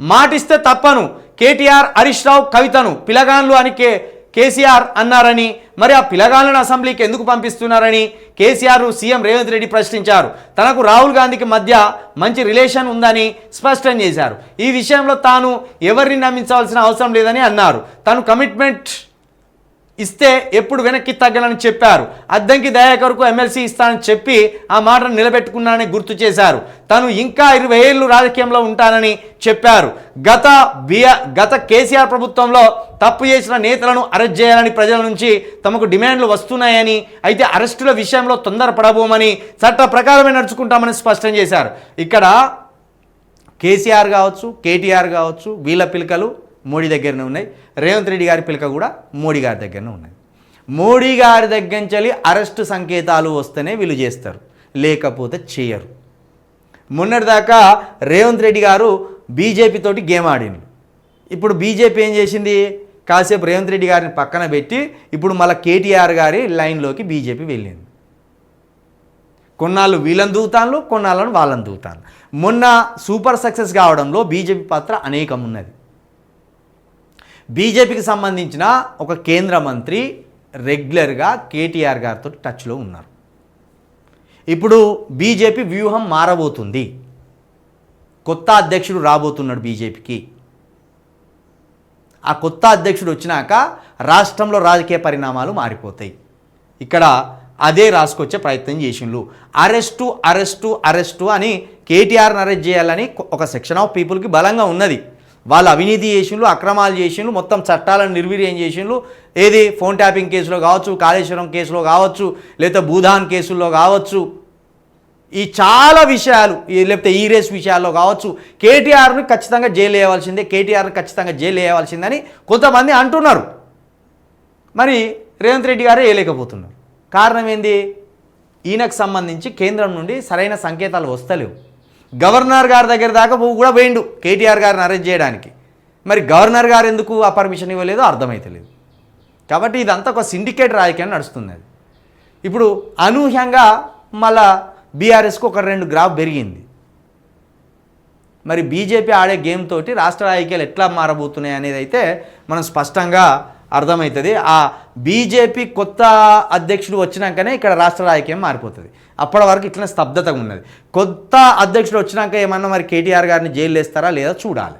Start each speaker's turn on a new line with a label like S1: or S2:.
S1: మాటిస్తే తప్పను. కేటీఆర్ హరీష్ రావు కవితను. పిలగాన్లు అని కే కేసీఆర్ అన్నారని మరి ఆ పిలగాళ్ళను అసెంబ్లీకి ఎందుకు పంపిస్తున్నారని కేసీఆర్ సీఎం రేవంత్ రెడ్డి ప్రశ్నించారు. తనకు రాహుల్ గాంధీకి మధ్య మంచి రిలేషన్ ఉందని స్పష్టం చేశారు. ఈ విషయంలో తాను ఎవరిని నమ్మించవలసిన అవసరం లేదని అన్నారు. తను కమిట్మెంట్ ఇస్తే ఎప్పుడు వెనక్కి తగ్గనని చెప్పారు. అద్దంకి దయాకర్కు ఎమ్మెల్సీ ఇస్తానని చెప్పి ఆ మాటను నిలబెట్టుకున్నానని గుర్తు చేశారు. తను ఇంకా ఇరవై ఏళ్ళు రాజకీయంలో ఉంటానని చెప్పారు. గత బిఆర్ గత కేసీఆర్ ప్రభుత్వంలో తప్పు చేసిన నేతలను అరెస్ట్ చేయాలని ప్రజల నుంచి తమకు డిమాండ్లు వస్తున్నాయని అయితే అరెస్టుల విషయంలో తొందరపడబోమని చట్ట ప్రకారమే నడుచుకుంటామని స్పష్టం చేశారు. ఇక్కడ కేసీఆర్ కావచ్చు కేటీఆర్ కావచ్చు వీళ్ళ పిలకలు మోడీ దగ్గరనే ఉన్నాయి. రేవంత్ రెడ్డి గారి పిలక కూడా మోడీ గారి దగ్గరనే ఉన్నాయి. మోడీ గారి దగ్గర నుంచి అరెస్టు సంకేతాలు వస్తేనే వీళ్ళు చేస్తారు. లేకపోతే చేయరు. మొన్నటిదాకా రేవంత్ రెడ్డి గారు బీజేపీతోటి గేమ్ ఆడిండు. ఇప్పుడు బీజేపీ ఏం చేసింది? కాసేపు రేవంత్ రెడ్డి గారిని పక్కన పెట్టి ఇప్పుడు మళ్ళీ కేటీఆర్ గారి లైన్లోకి బీజేపీ వెళ్ళింది. కొన్నాళ్ళు వీళ్ళని దూతాన్లు కొన్నాళ్ళను వాళ్ళని దూతాను మొన్న సూపర్ సక్సెస్ కావడంలో బీజేపీ పాత్ర అనేకం ఉన్నది. బీజేపీకి సంబంధించిన ఒక కేంద్ర మంత్రి రెగ్యులర్గా కేటీఆర్ గారితో టచ్లో ఉన్నారు. ఇప్పుడు బీజేపీ వ్యూహం మారబోతుంది. కొత్త అధ్యక్షుడు రాబోతున్నాడు బీజేపీకి. ఆ కొత్త అధ్యక్షుడు వచ్చినాక రాష్ట్రంలో రాజకీయ పరిణామాలు మారిపోతాయి. ఇక్కడ అదే రాసుకొచ్చే ప్రయత్నం చేసిండ్రు అరెస్టు అరెస్టు అరెస్టు అని కేటీఆర్ని అరెస్ట్ చేయాలని ఒక సెక్షన్ ఆఫ్ పీపుల్కి బలంగా ఉన్నది. వాళ్ళు అవినీతి చేసిండ్రు అక్రమాలు చేసిండ్రు మొత్తం చట్టాలను నిర్వీర్యం చేసిండ్రు ఏది ఫోన్ ట్యాపింగ్ కేసులో కావచ్చు కాళేశ్వరం కేసులో కావచ్చు లేకపోతే భూదాన్ కేసుల్లో కావచ్చు. ఈ చాలా విషయాలు లేకపోతే ఈ రేస్ విషయాల్లో కావచ్చు. కేటీఆర్ని ఖచ్చితంగా జైలు వేయవలసిందే కేటీఆర్ని ఖచ్చితంగా జైలు వేయవలసిందని కొంతమంది అంటున్నారు. మరి రేవంత్ రెడ్డి గారే వేయలేకపోతున్నారు. కారణం ఏంది? ఈయనకు సంబంధించి కేంద్రం నుండి సరైన సంకేతాలు వస్తలేవు. గవర్నర్ గారి దగ్గర దాకా కూడా పోయిండు కేటీఆర్ గారిని అరెస్ట్ చేయడానికి. మరి గవర్నర్ గారు ఎందుకు ఆ పర్మిషన్ ఇవ్వలేదో అర్థమైతలేదు. కాబట్టి ఇదంతా ఒక సిండికేట్ రాజకీయం నడుస్తుంది అది. ఇప్పుడు అనూహ్యంగా మళ్ళా బీఆర్ఎస్కు ఒక రెండు గ్రాఫ్ పెరిగింది. మరి బీజేపీ ఆడే గేమ్ తోటి రాష్ట్ర రాజకీయాలు ఎట్లా మారబోతున్నాయి అనేది అయితే మనం స్పష్టంగా అర్థమవుతుంది. ఆ బీజేపీ కొత్త అధ్యక్షుడు వచ్చినాకనే ఇక్కడ రాష్ట్ర రాజకీయం మారిపోతుంది. అప్పటి వరకు ఇట్లా స్తబ్దతగా ఉన్నది. కొత్త అధ్యక్షుడు వచ్చినాక ఏమన్నా మరి కేటీఆర్ గారిని జైలు వేస్తారా లేదా చూడాలి.